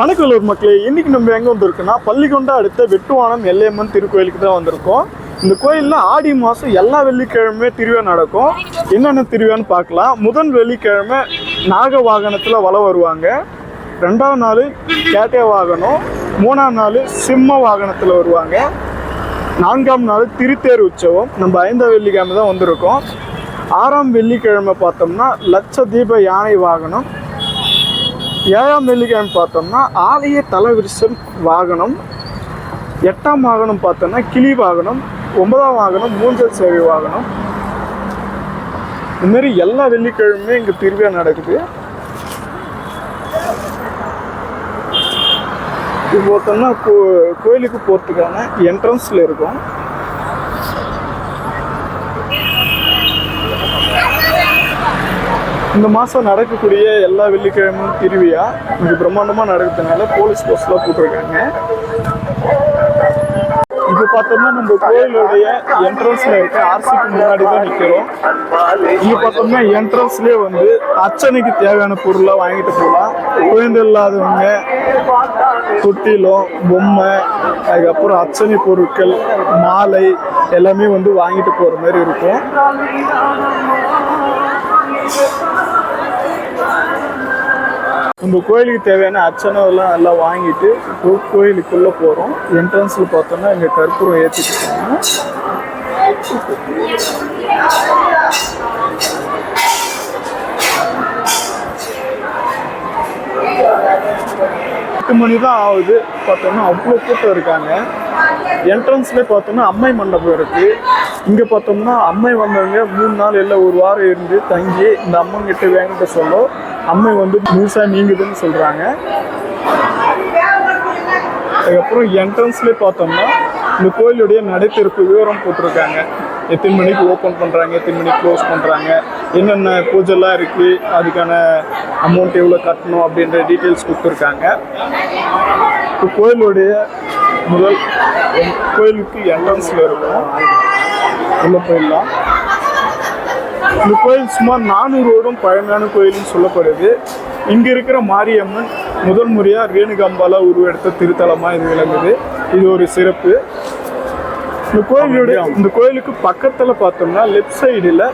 வணக்கலூர் மக்களே இன்னைக்கு நம்ம எங்கே வந்திருக்கோம்னா பள்ளிக்கொண்டா அடுத்த வெட்டுவானம் எல்லையம்மன் திருக்கோயிலுக்கு தான் வந்திருக்கோம். இந்த கோயிலில் ஆடி மாதம் எல்லா வெள்ளிக்கிழமையுமே திருவிழா நடக்கும். என்னென்ன திருவிழான்னு பார்க்கலாம். முதல் வெள்ளிக்கிழமை நாக வாகனத்தில் வலை வருவாங்க. ரெண்டாவது நாள் கேட்டே வாகனம். மூணாம் நாள் சிம்ம வாகனத்தில் வருவாங்க. நான்காம் நாள் திருத்தேர் உற்சவம். நம்ம ஐந்தாம் வெள்ளிக்கிழமை தான் வந்திருக்கோம். ஆறாம் வெள்ளிக்கிழமை பார்த்தோம்னா லட்ச தீப யானை வாகனம். ஏழாம் வெள்ளிக்கிழமை பார்த்தோம்னா ஆலய தலவிரிசம் வாகனம் எட்டாம் வாகனம் பார்த்தோம்னா கிளி வாகனம் ஒன்பதாம் வாகனம் மூஞ்சல் சேவை வாகனம். இதுமாரி எல்லா வெள்ளிக்கிழமையும் இங்கே திருவிழா நடக்குது. இது பார்த்தோம்னா கோ கோயிலுக்கு போகிறதுக்கான என்ட்ரன்ஸில் இருக்கும். இந்த மாதம் நடக்கக்கூடிய எல்லா வெள்ளிக்கிழமையும் திருவியா இங்கே பிரம்மாண்டமாக நடக்கிறதுனால போலீஸ் போஸ்ட்லாம் போட்டிருக்காங்க. இப்போ பார்த்தோம்னா நம்ம கோயிலுடைய என்ட்ரன்ஸ்ல இருக்க ஆர்சிக்கு முன்னாடி தான் நிற்கிறோம் இங்கே பார்த்தோம்னா என்ட்ரன்ஸ்லேயே வந்து அர்ச்சனைக்கு தேவையான பொருளாக வாங்கிட்டு போகலாம். குழந்தை இல்லாதவங்க தொட்டிலும் பொம்மை அதுக்கப்புறம் அர்ச்சனை பொருட்கள் மாலை எல்லாமே வந்து வாங்கிட்டு போகிற மாதிரி இருக்கும். நம்ம கோயிலுக்கு தேவையான அர்ச்சனை எல்லாம் வாங்கிட்டு கோயிலுக்குள்ளே போகிறோம் என்ட்ரன்ஸில் பார்த்தோம்னா இங்கே கற்பூரம் ஏற்றிட்டு எட்டு மணி தான் ஆகுது. பார்த்தோம்னா அவ்வளோ கூட்டம் இருக்காங்க. என்ட்ரன்ஸ்லேயே பார்த்தோம்னா அம்மை மண்டபம் இருக்குது இங்கே பார்த்தோம்னா அம்மை வந்தவங்க மூணு நாள் இல்லை ஒரு வாரம் இருந்து தங்கி இந்த அம்மங்கிட்ட வேங்கிட்ட சொல்ல அம்மை வந்து முழுசாக நீங்குதுன்னு சொல்கிறாங்க அதுக்கப்புறம் என்ட்ரன்ஸ்லேயே பார்த்தோம்னா இந்த கோயிலுடைய நடைத்திருப்பு விவரம் போட்டிருக்காங்க. எத்தனை மணிக்கு ஓப்பன் பண்ணுறாங்க எத்தனை மணிக்கு க்ளோஸ் பண்ணுறாங்க என்னென்ன பூஜைலாம் இருக்குது அதுக்கான அமௌண்ட் எவ்வளோ கட்டணும் அப்படின்ற டீட்டெயில்ஸ் கொடுத்துருக்காங்க. இப்போ கோயிலுடைய முதல் கோயிலுக்கு என்ட்ரன்ஸில் இருக்கும். உள்ளே போயிடலாம். இந்த கோயில் சுமார் நானூறு வருடம் பழமையான கோயில்னு சொல்லப்படுது. இங்க இருக்கிற மாரியம்மன் முதல் முறையா ரேணுகாம்பாலா உருவெடுத்த திருத்தலமா இது விளங்குது. இது ஒரு சிறப்பு. இந்த கோயிலுடைய இந்த கோயிலுக்கு பக்கத்துல பார்த்தோம்னா லெஃப்ட் சைடுல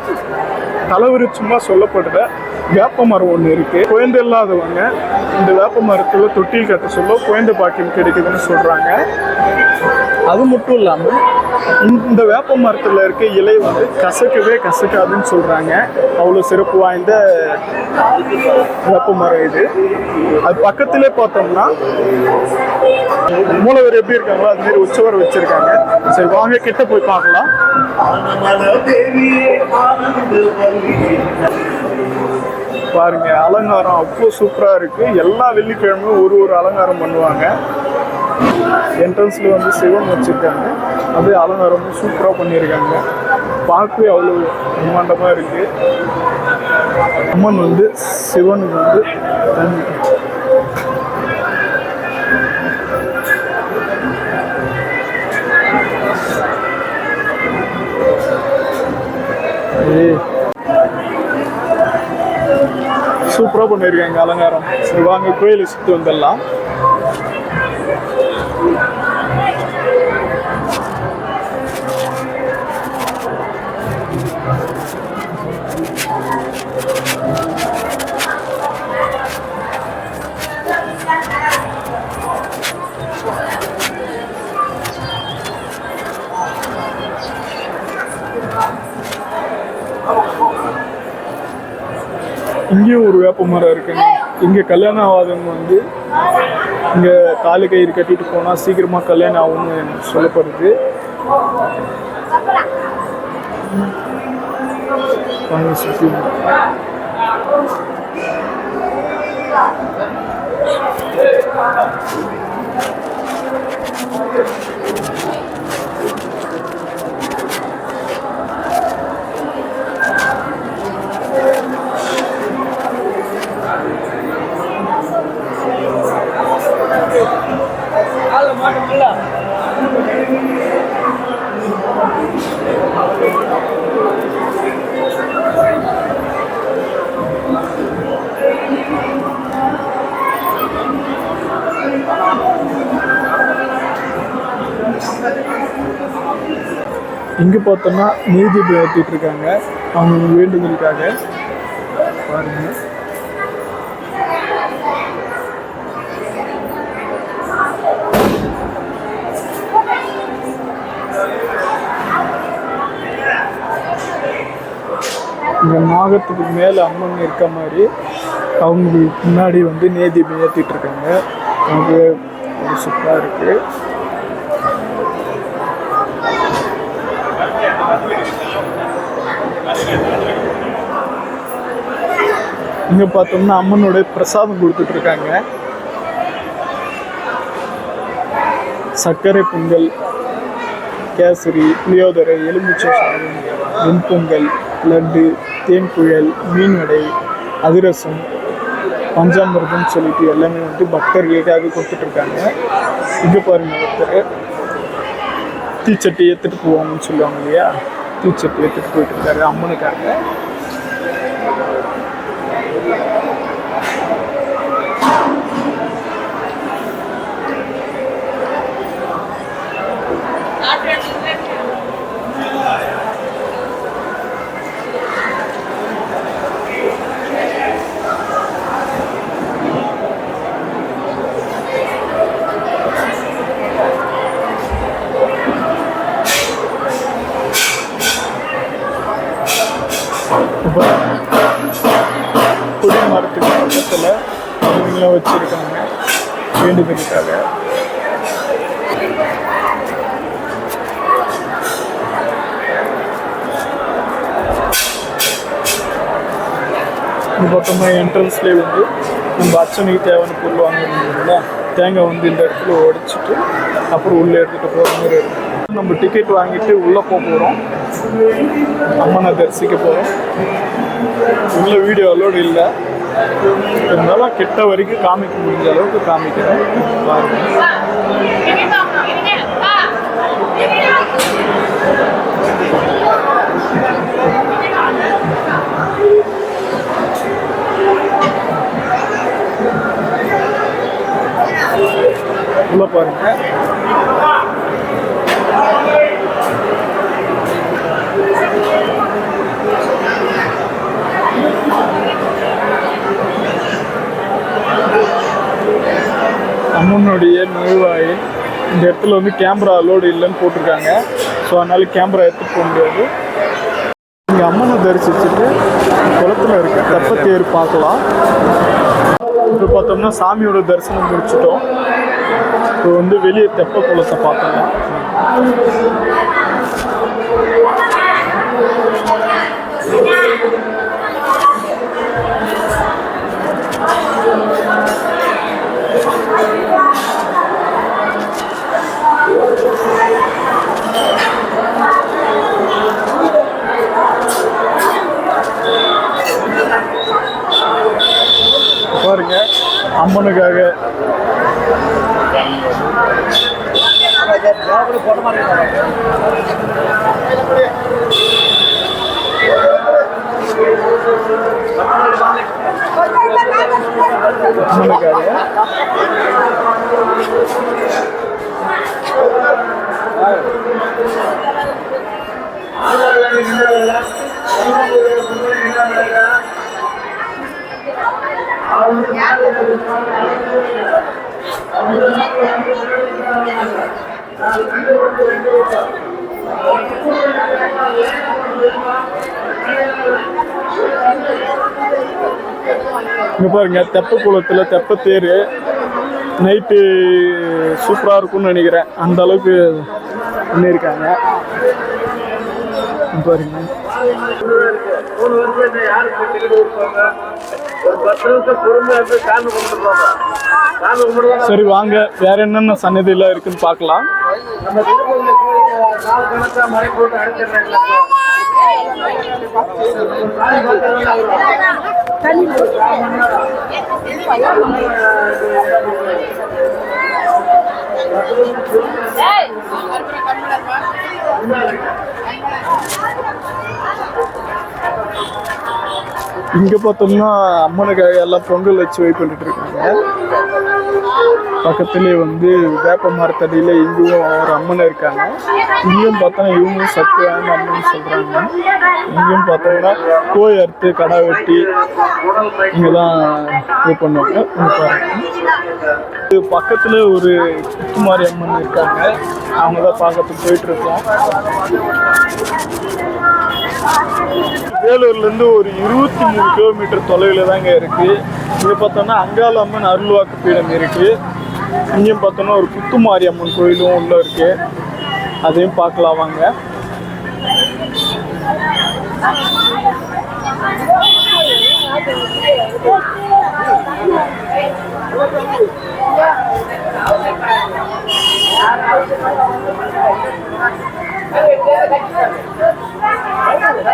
தலைவிருச்சமா சொல்லப்படுற வேப்ப மரம் ஒன்று இருக்கு. குழந்தை இல்லாதவங்க இந்த வேப்ப மரத்துல தொட்டில் கட்ட சொல்ல குழந்தை பாக்கியம் கிடைக்குதுன்னு சொல்றாங்க. அது மட்டும் இல்லாமல் இந்த வேப்ப மரத்தில் இருக்க இலை வந்து கசக்கவே கசக்காதுன்னு சொல்கிறாங்க அவ்வளோ சிறப்பு வாய்ந்த வேப்ப மரம் இது. அது பக்கத்திலே பார்த்தோம்னா மூலவர் எப்படி இருக்காங்களோ அது மாதிரி உச்சவர் வச்சுருக்காங்க. சரி வாங்க கிட்ட போய் பார்க்கலாம். பாருங்க அலங்காரம் அவ்வளோ சூப்பராக இருக்குது எல்லா வெள்ளிக்கிழமையும் ஒரு ஒரு அலங்காரம் பண்ணுவாங்க. என்ட்ரன்ஸில் வந்து சிவன் வச்சுருக்காங்க. அது அலங்காரமும் சூப்பராக பண்ணியிருக்காங்க. பார்க்கவே அவ்வளோ பிரம்மாண்டமாக இருக்குது அம்மன் வந்து சிவனுக்கு வந்து தனி சூப்பராக பண்ணியிருக்காங்க அலங்காரம். சரி வாங்க கோயிலை சுற்றி வந்துடலாம். இங்கேயும் ஒரு வேப்ப மரம் இருக்குங்க இங்கே கல்யாணம் ஆகாதவங்க வந்து இங்கே தாலி கயிறு கட்டிட்டு போனால் சீக்கிரமாக கல்யாணம் ஆகும்னு சொல்லப்படுது சுற்றி இங்கே பார்த்தோம்னா நீதி நடத்திட்டு இருக்காங்க. அவங்க வேண்டுதலுக்காக பாருங்கள் இங்கே நாகத்துக்கு மேலே அம்மன் இருக்க மாதிரி அவங்களுக்கு முன்னாடி வந்து நேதி ஏற்றிட்டு இருக்காங்க. அது ஒரு சூப்பராக இருக்குது இங்க பார்த்தோம்னா அம்மனோட பிரசாதம் கொடுத்துட்டு இருக்காங்க. சர்க்கரை பொங்கல் கேசரி புளியோதரை எலுமிச்சை சாதம் வெண்பொங்கல் லட்டு தேன் மீன்வடை மீன் வடை அதிரசம் பஞ்சாமிரதம் சொல்லிட்டு எல்லாமே வந்து பக்தர்களுக்காக கொடுத்துட்டு இருக்காங்க இங்க பாருங்க ஒருத்தர் தீச்சட்டி ஏத்துட்டு போவாங்கன்னு சொல்லுவாங்க இல்லையா? தீச்சட்டி ஏற்றுட்டு போயிட்டு இருக்காரு அம்மனுக்காக. வச்சுருக்காங்க. வேண்டுதலுக்காக இந்த பக்கமாக என்ட்ரன்ஸ்லேயே வந்து நம்ம அர்ச்சனைக்கு தேவையான பொருள் வாங்கிருந்தோம்ல தேங்காய் வந்து இந்த இடத்துல உடைச்சிட்டு அப்புறம் உள்ளே எடுத்துகிட்டு போகிற மாதிரி இருக்கும். நம்ம டிக்கெட் வாங்கிட்டு உள்ளே போக போகிறோம் அம்மனை தரிசிக்க போகிறோம் உள்ள வீடியோ அலோடு இல்லை. இருந்தாலும் கெட்ட வரைக்கும் காமிக்க முடிஞ்ச அளவுக்கு காமிக்கிறேன். பாருங்க உள்ள பாருங்க அம்மனுடைய நுழைவாயில் இந்த இடத்துல வந்து கேமரா அலோடு இல்லைன்னு போட்டிருக்காங்க. ஸோ அதனால கேமரா எடுத்துகிட்டு போக முடியாது. இங்கே அம்மனை தரிசிச்சுட்டு குளத்துல இருக்க தெப்பத்தேர் பார்க்கலாம். இப்போ பார்த்தோம்னா சாமியோட தரிசனம் முடிச்சிட்டோம். இப்போ வந்து வெளியே தெப்ப குளத்தை பார்க்கலாம். பாருங்க அம்மனுக்காக. அம்மனுக்காக. இங்க பாருங்க தெப்ப குளத்துல தெப்ப தேர். நைட்டு சூப்பரா இருக்கும்னு நினைக்கிறேன். அந்த அளவுக்கு பண்ணியிருக்காங்க. இங்க மூணு வருஷம் என்ன யாருக்கு டிக்கெட் கொடுப்பாங்க ஒரு பத்து நிமிஷம் பொறுமையா இருந்து சாமி சாமி கும்பிடுவாங்க சரி வாங்க. வேற என்னென்ன சன்னதியெல்லாம் இருக்குன்னு பார்க்கலாம். நம்ம போய் நாலு மழை போட்டு இங்க பார்த்தோம்னா அம்மனுக்காக எல்லாம் பொங்கல் வச்சு வெயிட் பண்ணிட்டு இருக்காங்க. பக்கத்துலேயே வந்து வேப்ப மரத்தடியில் இங்கேயும் ஒரு அம்மன் இருக்காங்க. இங்கேயும் பார்த்தோன்னா இவங்களும் சக்தி வாய்ந்த அம்மன் சொல்கிறாங்க இங்கேயும் பார்த்தோம்னா கோய் அறுத்து கடை வெட்டி இங்கே தான் இது பண்ணுவாங்க. இது பக்கத்தில் ஒரு குத்துமாரி அம்மன் இருக்காங்க. அவங்க தான் பார்க்கறதுக்கு போயிட்டுருக்கோம். வேலூர்லேருந்து ஒரு இருபத்தி மூணு கிலோமீட்டர் தொலைவில் தாங்க இருக்குது இங்கே பார்த்தோன்னா அங்காள அம்மன் அருள்வாக்கு பீடம் இருக்குது இங்கேயும் பார்த்தோன்னா ஒரு குத்துமாரி அம்மன் கோயிலும் உள்ள இருக்கு. அதையும் பார்க்கலாம் வாங்க.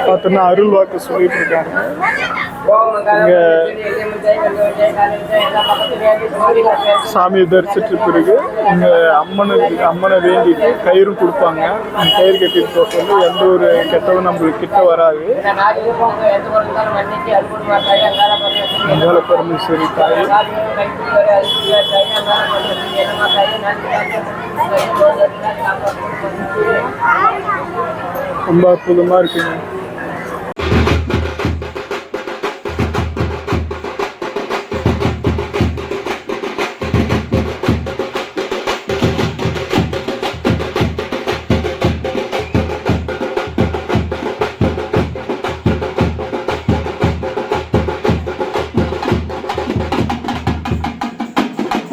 பார்த்தோன்னா அருள்வாக்கு சொல்லிட்டு இருக்காங்க. இங்க சாமியை தரிசிட்டு பிறகு இங்க அம்மனுக்கு அம்மனை வேண்டிட்டு கயிறு கொடுப்பாங்க. அந்த கயிறு கட்டிட்டு போக சொல்லி எந்த ஒரு கெட்டவும் நம்மளுக்கு கிட்ட வராது. அங்காள பரமேஸ்வரி தாய். ரொம்ப அற்புதமா இருக்குங்க.